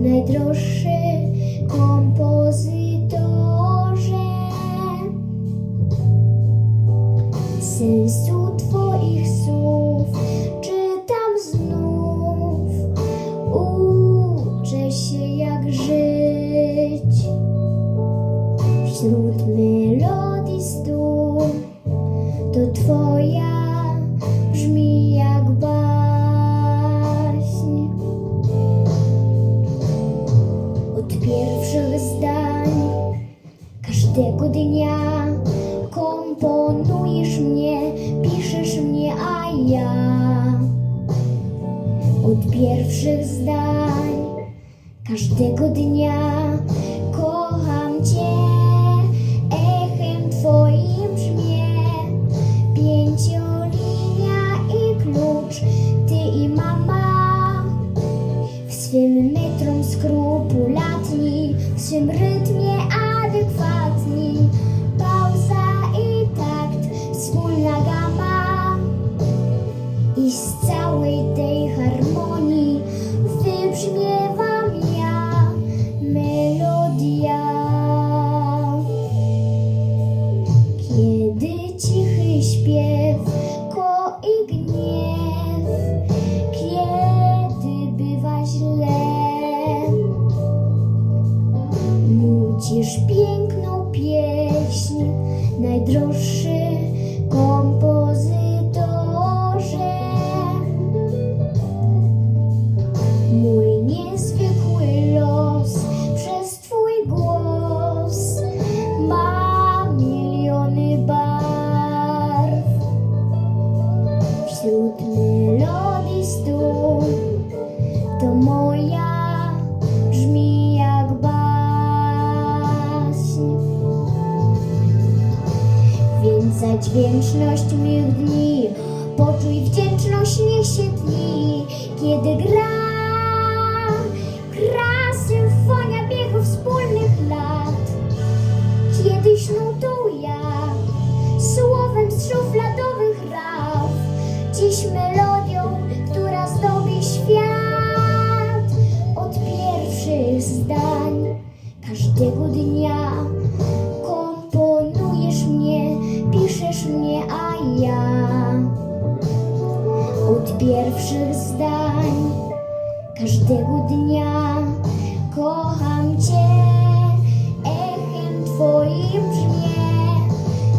najdroższy kompozytorze. Sensu Twoich słów komponujesz mnie, piszesz mnie, a ja od pierwszych zdań każdego dnia kocham Cię, echem Twoim brzmię. Pięciolinia i klucz, Ty i mama. W swym metrum skrupulatni, w swym rytmie nucisz piękną pieśń, najdroższy kompozytorze. Mój niezwykły los przez Twój głos ma miliony barw. Wśród melodii stu Dźwięczność mych dni poczuj wdzięczność niesie dni, kiedy gra, gra symfonia biegów wspólnych lat. Kiedyś nutą ja, słowem z szufladowych raw, dziś melodią, która zdobi świat. Od pierwszych zdań każdego dnia nie a ja Od pierwszych zdań każdego dnia kocham Cię Echem Twoim brzmie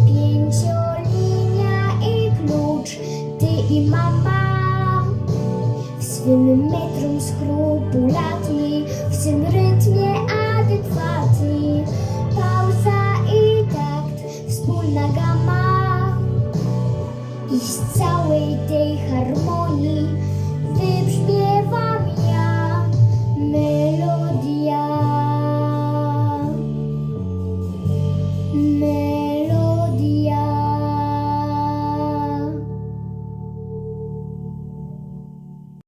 Pięciolinia i klucz Ty i mama W swym metrum skrupulatni W swym rytmie adekwatni. Pauza i takt Wspólna gama i z całej tej harmonii.